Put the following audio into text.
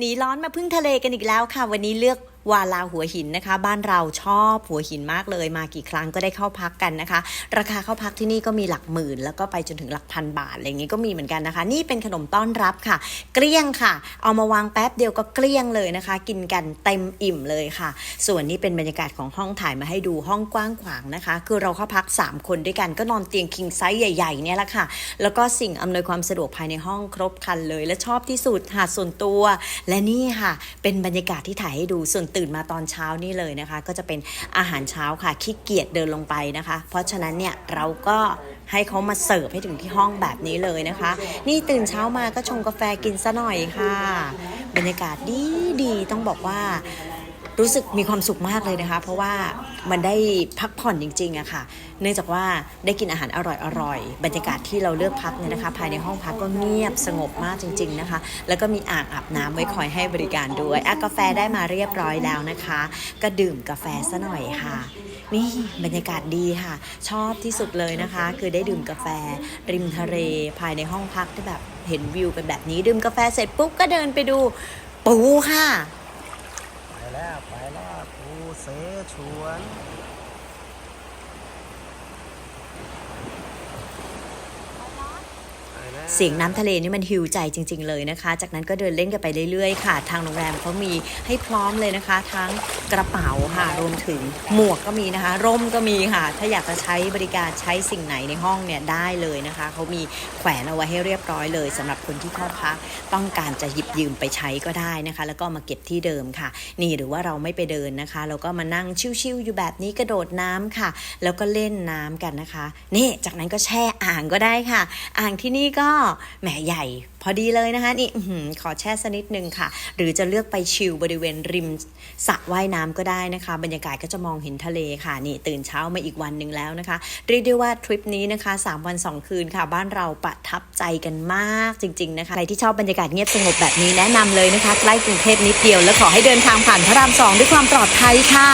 หนีร้อนมาพึ่งทะเลกันอีกแล้วค่ะ วันนี้เลือก วาลาหัวหินนะคะ บ้านเราชอบหัวหินมากเลยมากี่ครั้งก็ได้เข้าพักกันนะคะ ราคาเข้าพักที่นี่ก็มีหลักหมื่น แล้วก็ไปจนถึงหลักพันบาทอะไรอย่างนี้ก็มีเหมือนกันนะคะ นี่เป็นขนมต้อนรับค่ะ เกลี้ยงค่ะ เอามาวางแป๊บเดียวก็เกลี้ยงเลยนะคะ กินกันเต็มอิ่มเลยค่ะ ส่วนนี้เป็นบรรยากาศของห้องถ่ายมาให้ดูห้องกว้างขวางนะคะ คือเราเข้าพัก 3 คนด้วยกันก็นอนเตียงคิงไซส์ใหญ่ๆเนี่ยแหละค่ะ แล้วก็สิ่งอำนวยความสะดวกภายในห้องครบครันเลย และชอบที่สุดหาดส่วนตัว และนี่ค่ะ เป็นบรรยากาศที่ถ่ายให้ดูส่วนตื่นมาตอนเช้านี่เลยนะคะ ก็จะเป็นอาหารเช้าค่ะขี้เกียจเดินลงไปนะคะ เพราะฉะนั้นเนี่ยเราก็ให้เขามาเสิร์ฟให้ถึงที่ห้องแบบนี้เลยนะคะ นี่ตื่นเช้ามาก็ชงกาแฟกินซะหน่อยค่ะ บรรยากาศดีดีต้องบอกว่า รู้สึกมีความสุขมากเลยนะคะ เพราะว่ามันได้พักผ่อนจริงๆอะค่ะ เนื่องจากว่าได้กินอาหารอร่อยๆ บรรยากาศที่เราเลือกพักเนี่ยนะคะ ภายในห้องพักก็เงียบสงบมากจริง ๆนะคะ แล้วก็มีอ่างอาบน้ำไว้คอยให้บริการด้วยอะกาแฟได้มาเรียบร้อยแล้วนะคะ ก็ดื่มกาแฟซะหน่อยค่ะนี่บรรยากาศดีค่ะ ชอบที่สุดเลยนะคะ คือได้ดื่มกาแฟ ริมทะเลภายในห้องพักที่แบบเห็นวิวกันแบบนี้ ดื่มกาแฟเสร็จปุ๊บก็เดินไปดูปูค่ะ แล้วไปแล้วกูเสฉวนไปแล้ว เสียงน้ำทะเลนี่มันฮิวใจจริง ๆ เลยนะคะ จากนั้นก็เดินเล่นกันไปเรื่อยๆค่ะ ทางโรงแรมเขามีให้พร้อมเลยนะคะ ทั้งกระเป๋าค่ะรวมถึงหมวกก็มีนะคะ ร่มก็มีค่ะ ถ้าอยากจะใช้บริการใช้สิ่งไหนในห้องเนี่ยได้เลยนะคะเขามีแขวนเอาไว้ให้เรียบร้อยเลยสำหรับคนที่เข้าพักต้องการจะหยิบยืมไปใช้ก็ได้นะคะ แล้วก็มาเก็บที่เดิมค่ะ นี่หรือว่าเราไม่ไปเดินนะคะ เราก็มานั่งชิวๆอยู่แบบนี้กระโดดน้ำค่ะ แล้วก็เล่นน้ำกันนะคะ นี่จากนั้นก็แช่อ่างก็ได้ค่ะ อ่างที่นี่ก็แหมใหญ่พอดีเลยนะคะนี่ขอแช่สักนิดนึงค่ะ หรือจะเลือกไปชิลบริเวณริมสระว่ายน้ำก็ได้นะคะ บรรยากาศก็จะมองเห็นทะเลค่ะนี่ตื่นเช้ามาอีกวันหนึ่งแล้วนะคะ เรียกได้ว่าทริปนี้นะคะ 3 วัน 2 คืนค่ะ บ้านเราประทับใจกันมากจริง ๆ นะคะใครที่ชอบบรรยากาศเงียบสงบแบบนี้แนะนำเลยนะคะใกล้กรุงเทพนิดเดียว และขอให้เดินทางผ่านพระรามสองด้วยความปลอดภัยค่ะ